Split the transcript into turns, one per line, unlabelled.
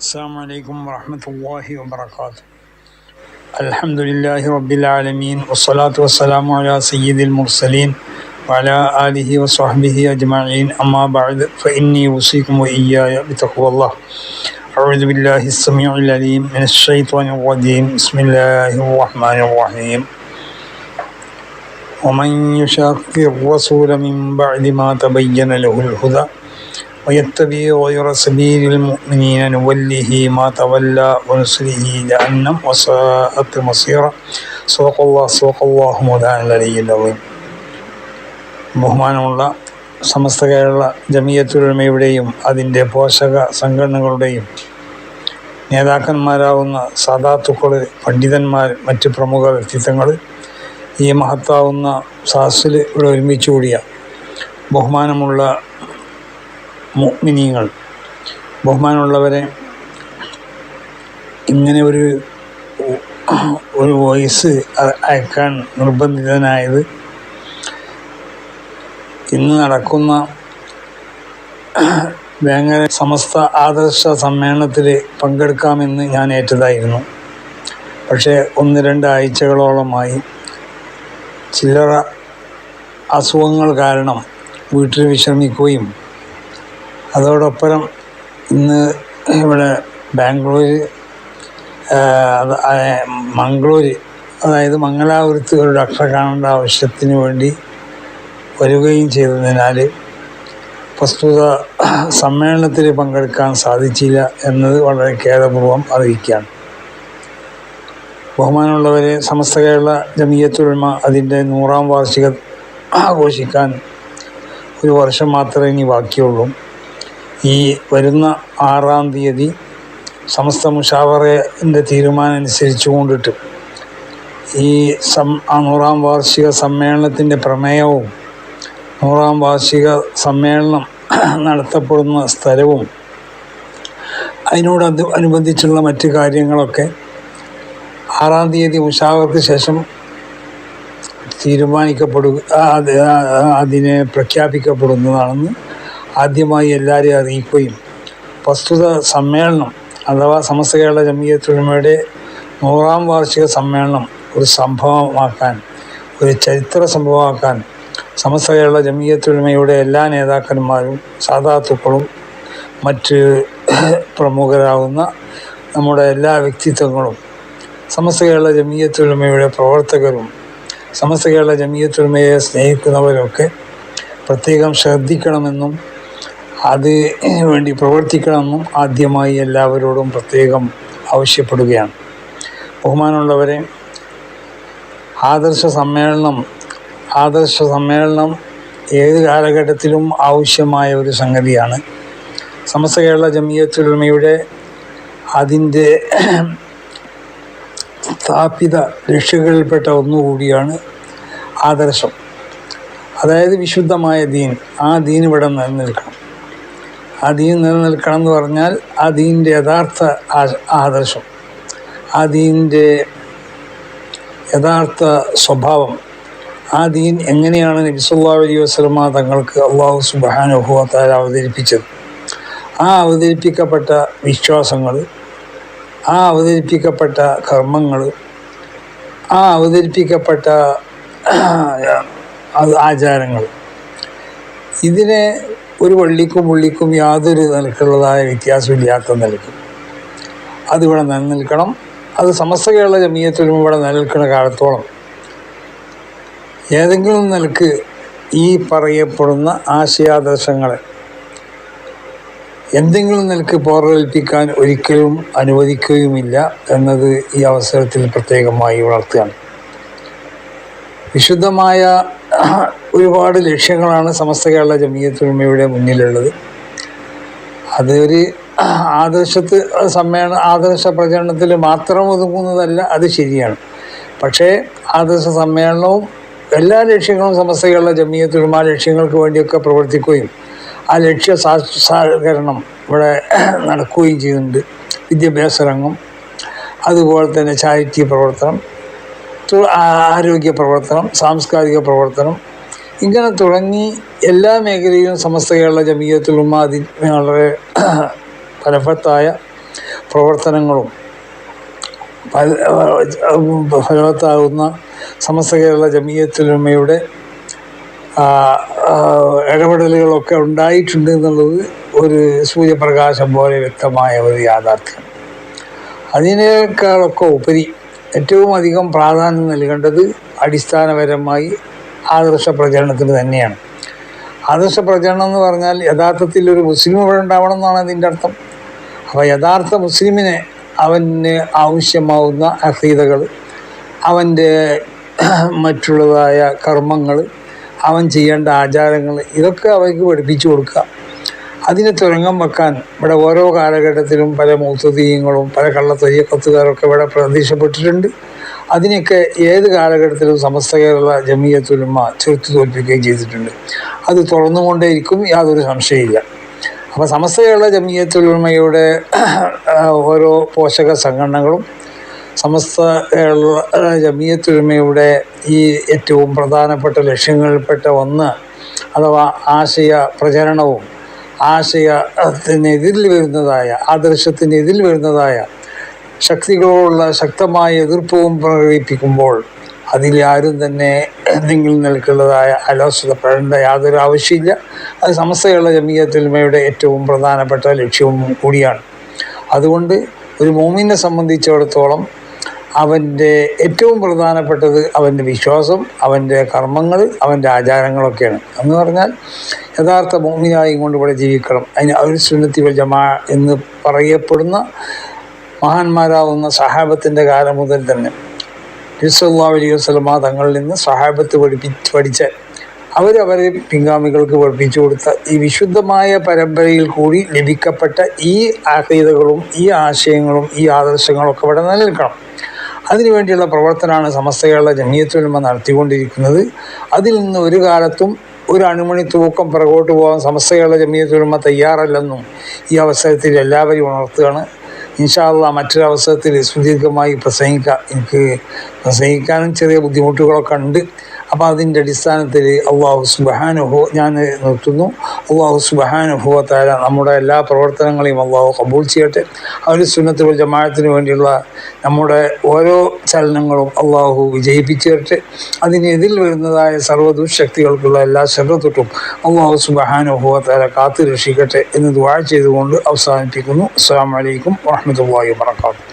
السلام عليكم ورحمة الله وبركاته. الحمد لله رب العالمين والصلاة والسلام على سيد المرسلين وعلى آله وصحبه أجمعين. أما بعد فإني أوصيكم وإياي بتقوى الله. أعوذ بالله السميع العليم من الشيطان الرجيم. بسم الله الرحمن الرحيم. ومن يشاقق الرسول من بعد ما تبين له الهدى ويتبع غير سبيل المؤمنين نوله ما تولى ونصره جهنم وساءت مصيرا صدق الله صدق الله مولانا العلي العظيم ബഹുമാനമുള്ള സമസ്ത കേരള ജമീയത്തുലമയുടെയും അതിൻ്റെ പോഷക സംഘടനകളുടെയും നേതാക്കന്മാരാവുന്ന സാധാത്തുക്കൾ പണ്ഡിതന്മാർ മറ്റ് പ്രമുഖ വ്യക്തിത്വങ്ങൾ ഈ മഹത്താവുന്ന സാസിൽ ഇവിടെ ഒരുമിച്ച് കൂടിയ ബഹുമാനമുള്ള മുഅ്മിനീങ്ങൾ. ബഹുമാനമുള്ളവരെ ഇങ്ങനെ ഒരു ഒരു വോയിസ് അയക്കാൻ നിർബന്ധിതനായത് ഇന്ന് നടക്കുന്ന വേങ്ങര സമസ്ത ആദർശ സമ്മേളനത്തിൽ പങ്കെടുക്കാമെന്ന് ഞാൻ ഏറ്റതായിരുന്നു. പക്ഷേ ഒന്ന് രണ്ട് ആഴ്ചകളോളമായി ചില്ലറ അസുഖങ്ങൾ കാരണം വീട്ടിൽ വിശ്രമിക്കുകയും അതോടൊപ്പം ഇന്ന് ഇവിടെ ബാംഗ്ലൂർ മംഗളൂർ അതായത് മംഗലാപുരത്ത് ഒരു ഡോക്ടറെ കാണേണ്ട ആവശ്യത്തിന് വേണ്ടി വരികയും ചെയ്തതിനാൽ പ്രസ്തുത സമ്മേളനത്തിൽ പങ്കെടുക്കാൻ സാധിച്ചില്ല എന്നത് വളരെ ഖേദപൂർവം അറിയിക്കുകയാണ്. ബഹുമാനമുള്ളവരെ സമസ്ത കേരള ജമീയത്തുൽമ അതിന്റെ നൂറാം വാർഷിക ആഘോഷിക്കാൻ ഒരു വർഷം മാത്രമേ ഇനി ബാക്കിയുള്ളൂ. ഈ വരുന്ന ആറാം തീയതി സമസ്ത മുഷാവറന്റെ തീരുമാനം അനുസരിച്ച് കൊണ്ടിട്ട് ഈ സം നൂറാം വാർഷിക സമ്മേളനത്തിന്റെ പ്രമേയവും നൂറാം വാർഷിക സമ്മേളനം നടത്തപ്പെടുന്ന സ്ഥലവും അതിനോട് അത് അനുബന്ധിച്ചുള്ള മറ്റ് കാര്യങ്ങളൊക്കെ ആറാം തീയതി ഉഷാവർക്ക് ശേഷം തീരുമാനിക്കപ്പെടുക അതിനെ പ്രഖ്യാപിക്കപ്പെടുന്നതാണെന്ന് ആദ്യമായി എല്ലാവരെയും അറിയിക്കുകയും പ്രസ്തുത സമ്മേളനം അഥവാ സമസ്ത കേരള ജമീയത്തൊഴിമയുടെ നൂറാം വാർഷിക സമ്മേളനം ഒരു സംഭവമാക്കാൻ ഒരു ചരിത്ര സംഭവമാക്കാൻ സമസ്ത കേരള ജമീയത്തൊഴിമയുടെ എല്ലാ നേതാക്കന്മാരും സാധാത്തുക്കളും മറ്റ് പ്രമുഖരാകുന്ന നമ്മുടെ എല്ലാ വ്യക്തിത്വങ്ങളും സമസ്ത കേരള ജമീയത്തൊഴിമയുടെ പ്രവർത്തകരും സമസ്ത കേരള ജമീയത്തൊഴിമയെ സ്നേഹിക്കുന്നവരൊക്കെ പ്രത്യേകം ശ്രദ്ധിക്കണമെന്നും അത് വേണ്ടി പ്രവർത്തിക്കണമെന്നും ആദ്യമായി എല്ലാവരോടും പ്രത്യേകം ആവശ്യപ്പെടുകയാണ്. ബഹുമാനമുള്ളവരെ ആദർശ സമ്മേളനം ആദർശ സമ്മേളനം ഏത് കാലഘട്ടത്തിലും ആവശ്യമായ ഒരു സംഗതിയാണ്. സമസ്ത കേരള ജമീയത്തുരുമയുടെ അതിന്റെ സ്ഥാപിത ലക്ഷ്യങ്ങളിൽപ്പെട്ട ഒന്നുകൂടിയാണ് ആദർശം. അതായത് വിശുദ്ധമായ ദീൻ. ആ ദീൻ ഇവിടെ നിലനിൽക്കണം. ആ നിലനിൽക്കണം എന്ന് പറഞ്ഞാൽ ആ യഥാർത്ഥ ആദർശം. ആ യഥാർത്ഥ സ്വഭാവം. ആ ദീൻ എങ്ങനെയാണ് നബിസുല്ലാ അലൈഹി വസ്ലമ തങ്ങൾക്ക് അള്ളാഹു സുബാനുഭവത്താൽ അവതരിപ്പിച്ചത്? ആ അവതരിപ്പിക്കപ്പെട്ട വിശ്വാസങ്ങൾ ആ അവതരിപ്പിക്കപ്പെട്ട കർമ്മങ്ങൾ ആ അവതരിപ്പിക്കപ്പെട്ട ആചാരങ്ങൾ ഇതിനെ ഒരു വള്ളിക്കും പുള്ളിക്കും യാതൊരു നിലക്കുള്ളതായ വ്യത്യാസമില്ലാത്ത നിലയ്ക്ക്. അതിവിടെ നിലനിൽക്കണം. അത് സമസ്ത കേരള ജമീയത്തിലും ഇവിടെ നിലനിൽക്കുന്ന കാലത്തോളം ഏതെങ്കിലും നിലയ്ക്ക് ഈ പറയപ്പെടുന്ന ആശയാദർശങ്ങളെ എന്തെങ്കിലും നിലയ്ക്ക് പോറലേൽപ്പിക്കാൻ ഒരിക്കലും അനുവദിക്കുകയുമില്ല എന്നത് ഈ അവസരത്തിൽ പ്രത്യേകമായി വളർത്തുകയാണ്. വിശുദ്ധമായ ഒരുപാട് ലക്ഷ്യങ്ങളാണ് സമസ്ത കേരള ജമീയത്തുമയുടെ മുന്നിലുള്ളത്. അതൊരു ആദർശത്ത് സമ്മേളന ആദർശ പ്രചരണത്തിൽ മാത്രം ഒതുങ്ങുന്നതല്ല അത് ശരിയാണ്. പക്ഷേ ആദർശ സമ്മേളനവും എല്ലാ ലക്ഷ്യങ്ങളും സമസ്ത കേരള ആ ലക്ഷ്യങ്ങൾക്ക് വേണ്ടിയൊക്കെ പ്രവർത്തിക്കുകയും ആ ലക്ഷ്യ സാക്ഷാത്കരണം ഇവിടെ നടക്കുകയും ചെയ്യുന്നുണ്ട്. വിദ്യാഭ്യാസ രംഗം അതുപോലെ തന്നെ ചാരിറ്റി പ്രവർത്തനം ആരോഗ്യ പ്രവർത്തനം സാംസ്കാരിക പ്രവർത്തനം ഇങ്ങനെ തുടങ്ങി എല്ലാ മേഖലയിലും സമസ്ത കേരള ജമീയത്തിലും അതിന് വളരെ ഫലവത്തായ പ്രവർത്തനങ്ങളും ഫല- ഫലവത്താകുന്ന സമസ്ത കേരള ജമീയത്തുലമയുടെ ഇടപെടലുകളൊക്കെ ഉണ്ടായിട്ടുണ്ട് എന്നുള്ളത് ഒരു സൂര്യപ്രകാശം പോലെ വ്യക്തമായ ഒരു യാഥാർത്ഥ്യം. അതിനേക്കാളൊക്കെ ഉപരി ഏറ്റവും അധികം പ്രാധാന്യം നൽകേണ്ടത് അടിസ്ഥാനപരമായി ആദർശ പ്രചരണത്തിന് തന്നെയാണ്. ആദർശ പ്രചരണം എന്ന് പറഞ്ഞാൽ യഥാർത്ഥത്തിൽ ഒരു മുസ്ലിം ഇവിടെ ഉണ്ടാവണം എന്നാണ് അതിന്റെ അർത്ഥം. അപ്പോൾ യഥാർത്ഥ മുസ്ലിമിനെ അവന് ആവശ്യമാവുന്ന അഹീതകൾ അവന്റെ മറ്റുള്ളതായ കർമ്മങ്ങൾ അവൻ ചെയ്യേണ്ട ആചാരങ്ങൾ ഇതൊക്കെ അവയ്ക്ക് പഠിപ്പിച്ചു കൊടുക്കുക. അതിനെ തുരങ്കം വെക്കാൻ ഇവിടെ ഓരോ കാലഘട്ടത്തിലും പല മൂത്തുതീയങ്ങളും പല കള്ളത്തൊയ്യക്കത്തുകാരൊക്കെ ഇവിടെ പ്രതീക്ഷപ്പെട്ടിട്ടുണ്ട്. അതിനൊക്കെ ഏത് കാലഘട്ടത്തിലും സമസ്ത കേരള ജമീയത്തുലുമ ചെറുത്തു തോൽപ്പിക്കുകയും ചെയ്തിട്ടുണ്ട്. അത് തുറന്നുകൊണ്ടേയിരിക്കും യാതൊരു സംശയമില്ല അപ്പോൾ സമസ്ത കേരള ജമീയത്തുലുമയുടെ ഓരോ പോഷക സംഘടനകളും സമസ്ത കേരള ജമീയത്തുലുമയുടെ ഈ ഏറ്റവും പ്രധാനപ്പെട്ട ലക്ഷ്യങ്ങളിൽപ്പെട്ട ഒന്ന് അഥവാ ആശയ പ്രചരണവും ആശയത്തിനെതിരിൽ വരുന്നതായ ആദർശത്തിനെതിൽ വരുന്നതായ ശക്തികളോടുള്ള ശക്തമായ എതിർപ്പവും പ്രകടിപ്പിക്കുമ്പോൾ അതിൽ ആരും തന്നെ നിങ്ങൾ നിൽക്കുന്നതായ അലോസതപ്പെടേണ്ട യാതൊരു ആവശ്യമില്ല. അത് സമസ്തയുള്ള ജമീയത്തിൽമയുടെ ഏറ്റവും പ്രധാനപ്പെട്ട ലക്ഷ്യവും കൂടിയാണ്. അതുകൊണ്ട് ഒരു മോമിനെ സംബന്ധിച്ചിടത്തോളം അവന്റെ ഏറ്റവും പ്രധാനപ്പെട്ടത് അവന്റെ വിശ്വാസം അവന്റെ കർമ്മങ്ങൾ അവന്റെ ആചാരങ്ങളൊക്കെയാണ്. എന്ന് പറഞ്ഞാൽ യഥാർത്ഥ മോമിനായി കൊണ്ട് ഇവിടെ ജീവിക്കണം. അതിന് അവർ സുന്നത്തി ജമാ എന്ന് പറയപ്പെടുന്ന മഹാന്മാരാവുന്ന സഹാബത്തിന്റെ കാലം മുതൽ തന്നെ. യുസല്ലാ അലൈഹി വസ്ലമ തങ്ങളിൽ നിന്ന് സഹാബത്ത് പഠിപ്പിച്ച് പഠിച്ച അവരവരെ പിൻഗാമികൾക്ക് പഠിപ്പിച്ചു കൊടുത്ത ഈ വിശുദ്ധമായ പരമ്പരയിൽ കൂടി ലഭിക്കപ്പെട്ട ഈ ആഹീതകളും ഈ ആശയങ്ങളും ഈ ആദർശങ്ങളും ഒക്കെ ഇവിടെ നിലനിൽക്കണം. അതിനുവേണ്ടിയുള്ള പ്രവർത്തനമാണ് സമസ്ത കേരള ജമീയത്തുലമ നടത്തിക്കൊണ്ടിരിക്കുന്നത്. അതിൽ നിന്ന് ഒരു കാലത്തും ഒരു അണുമണി തൂക്കം പിറകോട്ട് പോകാൻ സമസ്തകളുടെ ജമീയത്തുലമ തയ്യാറല്ലെന്നും ഈ അവസരത്തിൽ എല്ലാവരും ഉണർത്തുകയാണ്. ഇൻഷാല്ല മറ്റൊരു അവസരത്തിൽ സുദീർഘമായി പ്രസംഗിക്കാം. എനിക്ക് പ്രസംഗിക്കാനും ചെറിയ ബുദ്ധിമുട്ടുകളൊക്കെ ഉണ്ട്. അപ്പോൾ അതിന്റെ അടിസ്ഥാനത്തിൽ അള്ളാഹു സുബഹാനുഭവ ഞാൻ നിർത്തുന്നു. അള്ളാഹു സുബഹാനുഭവത്തായ നമ്മുടെ എല്ലാ പ്രവർത്തനങ്ങളെയും അള്ളാഹു കബൂൾ ചെയ്യട്ടെ. അവർ സുന്നത്തുകൾ ജമാഅത്തിന് വേണ്ടിയുള്ള നമ്മുടെ ഓരോ ചലനങ്ങളും അള്ളാഹു വിജയിപ്പിച്ചു തരട്ടെ. അതിനെതിൽ വരുന്നതായ സർവദുശക്തികൾക്കുള്ള എല്ലാ ശ്രദ്ധത്തൊട്ടും അള്ളാഹു സുബഹാനുഭവത്തായ കാത്തു രക്ഷിക്കട്ടെ എന്ന് ദുവാ ചെയ്തുകൊണ്ട് അവസാനിപ്പിക്കുന്നു. അസ്സാം വലൈക്കും വാഹമത്തല്ലാഹി വാത്തു